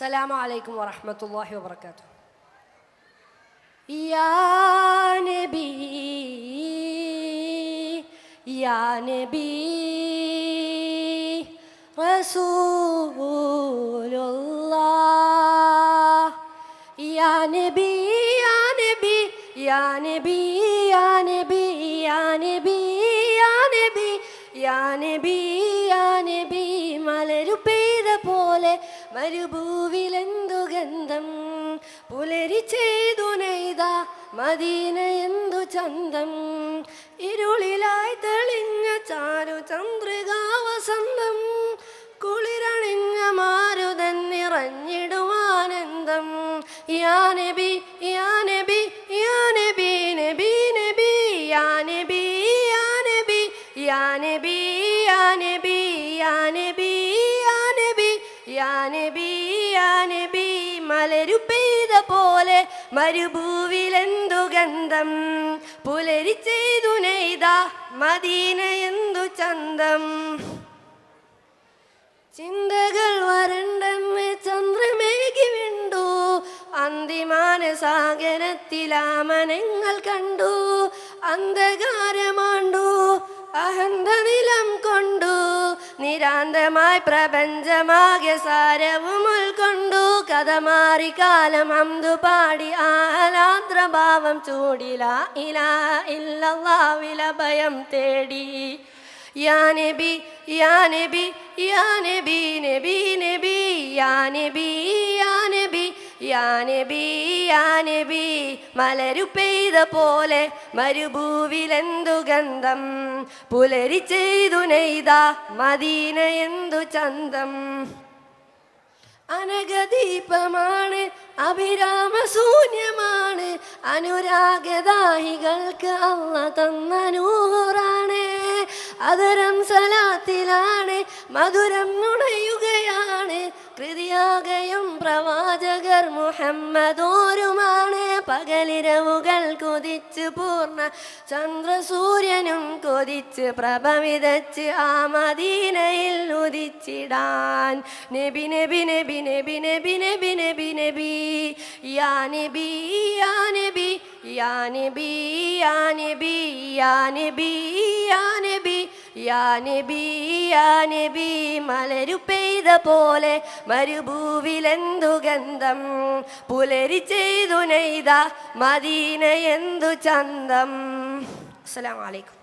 السلام عليكم ورحمة الله وبركاته. يا نبي يا نبي رسول الله. يا نبي يا نبي يا نبي يا نبي يا نبي يا نبي يا نبي. മരുഭൂവിലെന്തു ഗന്ധം? പുലരി ചെയ്തു നെയ്ത മദീന എന്തു ചന്തം? ഇരുളിലായി തെളിഞ്ഞ ചാരു ചന്ദ്രികാവസന്തം കുളിരണിഞ്ഞ മാരുതൻ നിറഞ്ഞിടുവാനന്ദം യാ നബി യാ നബി യാ നബി നബി നബി യാ നബി യാ നബി യാ നബി. യാ നബി യാ നബി മലരു പെയ്ത പോലെ മരുഭൂവിലെന്തു ഗന്ധം? പുലരി ചെയ്തു നെയ്ത മദീന എന്തു ചന്തം? ചിന്തകൾ വരണ്ടെന്ന് ചന്ദ്രമേകി വിണ്ടു. അന്തിമാന സാഗരത്തിലാമനങ്ങൾ കണ്ടു. അന്ധകാരമാണ്ടു അഹന്ത നിലം കൊണ്ടു. നിരാന്തമായി പ്രപഞ്ചമാകെ സാരവും ഉൾക്കൊണ്ടു കഥ മാറി കാലം അന്തു പാടി. ആലാദ്രഭാവം ചൂടില ഇല ഇല്ല ഭയം തേടി. يا نبي يا നബി يا نبي യാ നബി യാ നബി മലരു പെയ്ത പോലെ മരുഭൂവിലെന്തു ഗന്ധം? പുലരി ചെയ്തു നെയ്ത മദീന എന്തു ചന്തം? അനഗദീപമാണ് അഭിരാമശൂന്യമാണ് അനുരാഗദാഹികൾക്ക് അല്ല തന്ന നൂറാണ്. അതരം സലാത്തിലാണ് മധുരം നുണയുകയാണ് കൃതിയാകയും പ്രവാചകർ മുഹമ്മദോരുമാണ്. പകലിരവുകൾ കൊതിച്ച് പൂർണ ചന്ദ്രസൂര്യനും കൊതിച്ച് പ്രഭ വിതച്ച് ആ മദീനയിൽ ഉദിച്ചിടാൻ. നബി നബി നബി നബി നബി നബി നബി നബി. യാ നബി യാ നബി യാ നബി യാ നബി യാ നബി യാ നബി. യാ നബി യാ നബി മലരു പെയ്ത പോലെ മരുഭൂവിലെന്തു ഗന്ധം? പുലരി ചെയ്തു നെയ്ത മദീന എന്തു ചന്തം? അസ്സലാമു അലൈക്കും.